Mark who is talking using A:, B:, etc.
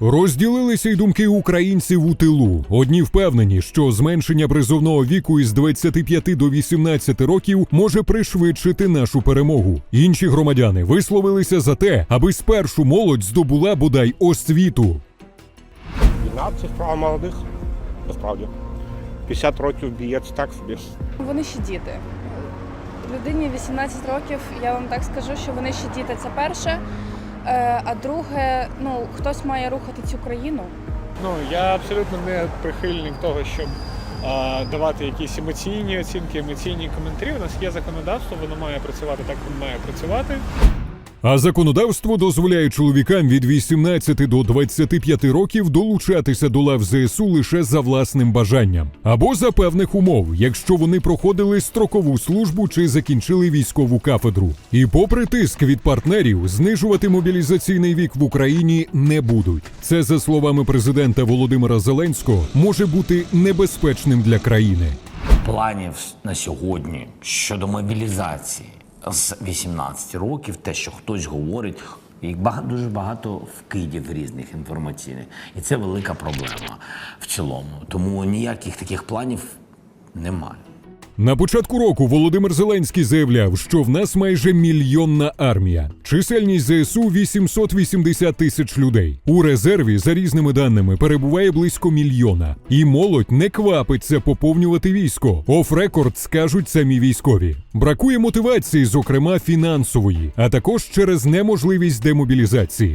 A: Розділилися й думки українців у тилу. Одні впевнені, що зменшення призовного віку із 25 до 18 років може пришвидшити нашу перемогу. Інші громадяни висловилися за те, аби спершу молодь здобула бодай освіту.
B: Війна це справа молодих, насправді. 50 років бієць так собі.
C: Вони ще діти. Людині 18 років, я вам так скажу, що вони ще діти це перше. Е, А друге, ну хтось має рухати цю країну.
D: Ну я абсолютно не прихильник того, щоб а, давати якісь емоційні оцінки, емоційні коментарі. У нас є законодавство, воно має працювати так, воно має працювати.
A: А законодавство дозволяє чоловікам від 18 до 25 років долучатися до лав ЗСУ лише за власним бажанням або за певних умов, якщо вони проходили строкову службу чи закінчили військову кафедру. І попри тиск від партнерів, знижувати мобілізаційний вік в Україні не будуть. Це за словами президента Володимира Зеленського може бути небезпечним для країни.
E: планів на сьогодні щодо мобілізації з 18 років, те, що хтось говорить, їх багато дуже багато вкидів різних інформаційних, і це велика проблема в цілому. Тому ніяких таких планів немає.
A: На початку року Володимир Зеленський заявляв, що в нас майже мільйонна армія. Чисельність ЗСУ 880 тисяч людей. У резерві, за різними даними, перебуває близько мільйона. І молодь не квапиться поповнювати військо. Оф-рекорд скажуть самі військові. Бракує мотивації, зокрема фінансової, а також через неможливість демобілізації.